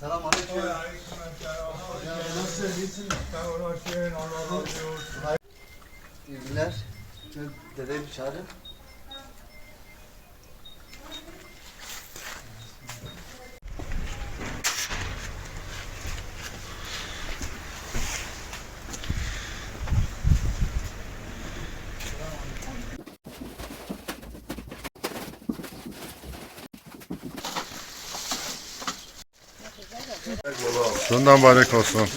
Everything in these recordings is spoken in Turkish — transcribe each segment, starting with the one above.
Selam aleyküm. İyi günler. Dedeyi bir çağırın. Şundan barik olsun.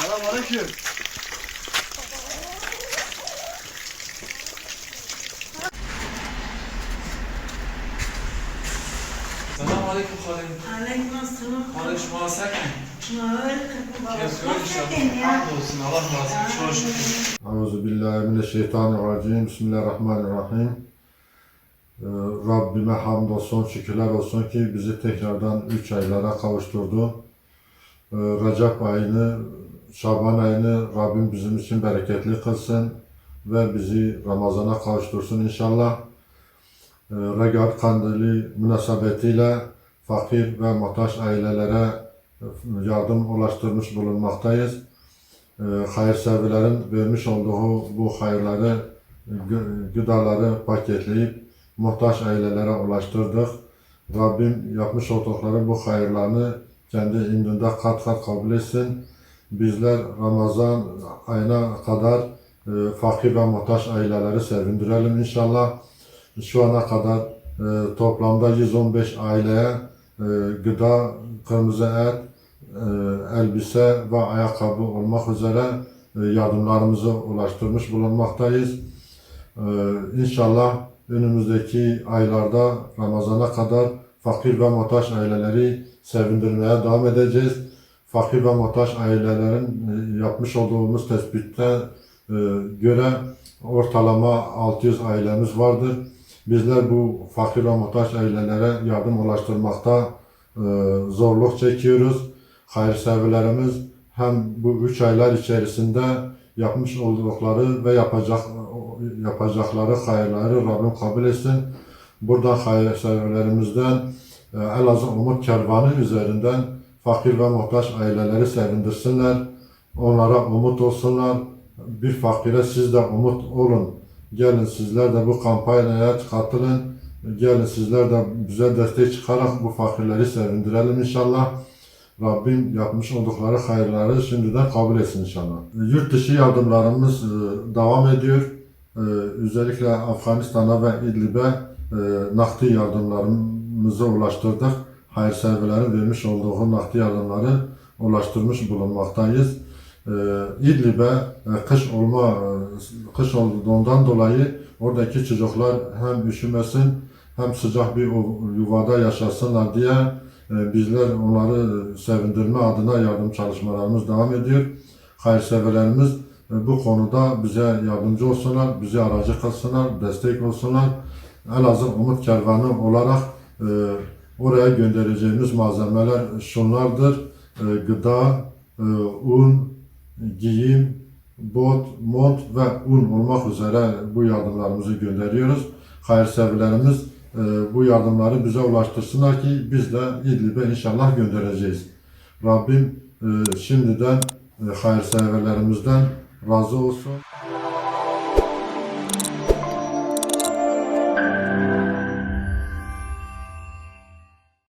Selam olsun Allah razı olsun. Çok şükür. Euzu billahi mineşşeytanirracim. Bismillahirrahmanirrahim. Ee, Rabbime hamdolsun, şükürler olsun ki bizi tekrardan 3 aylara kavuşturdu. Ee, Recep ayını, Şaban ayını Rabbim bizim için bereketli kılsın ve bizi Ramazan'a kavuştursun inşallah. Ee, Regal Kandili münasebetiyle fakir ve muhtaç ailelere e, yardım ulaştırmış bulunmaktayız e, hayırseverlerin vermiş olduğu bu hayırları, gı- gıdaları paketleyip muhtaç ailelere ulaştırdık. Rabbim yapmış oldukları bu hayırlarını kendi indinde kat kat kabul etsin. Bizler Ramazan ayına kadar e, fakir ve muhtaç aileleri sevindirelim inşallah. Şu ana kadar e, toplamda 115 aileye e, gıda, kırmızı et, e, elbise ve ayakkabı olmak üzere e, yardımlarımızı ulaştırmış bulunmaktayız. E, İnşallah önümüzdeki aylarda Ramazan'a kadar fakir ve muhtaç aileleri sevindirmeye devam edeceğiz. Fakir ve muhtaç ailelerin yapmış olduğumuz tespitte e, göre ortalama 600 ailemiz vardır. Bizler bu fakir ve muhtaç ailelere yardım ulaştırmakta e, zorluk çekiyoruz hayırseverlerimiz hem bu üç aylar içerisinde yapmış oldukları ve yapacak yapacakları hayırları Rabbim kabul etsin. Buradan hayırseverlerimizden e, Elazığ Umut Kervanı üzerinden fakir ve muhtaç aileleri sevindirsinler. Onlara umut olsunlar. Bir fakire siz de umut olun. Gelin sizler de bu kampanyaya katılın. Gelin sizler de bize destek çıkarak bu fakirleri sevindirelim inşallah. Rabbim yapmış oldukları hayırları şimdiden kabul etsin inşallah. Yurt dışı yardımlarımız e, devam ediyor. E, Özellikle Afganistan'a ve İdlib'e e, nakdi yardımlarımızı ulaştırdık. Hayırseverlerin vermiş olduğu nakdi yardımları ulaştırmış bulunmaktayız. E, İdlib'e e, kış olma e, kış olduğundan dolayı oradaki çocuklar hem üşümesin hem sıcak bir yuvada yaşasınlar diye e, Bizler onları sevindirme adına yardım çalışmalarımız devam ediyor. Hayırseverlerimiz bu konuda bize yardımcı olsunlar, bizi aracı kılsınlar, destek olsunlar. Elazığ Umut Kervanı olarak oraya göndereceğimiz malzemeler şunlardır. Gıda, un, giyim, bot, mont ve un olmak üzere bu yardımlarımızı gönderiyoruz. Hayırseverlerimiz e, bu yardımları bize ulaştırsınlar ki biz de İdlib'e inşallah göndereceğiz. Rabbim e, şimdiden e, hayırseverlerimizden razı olsun.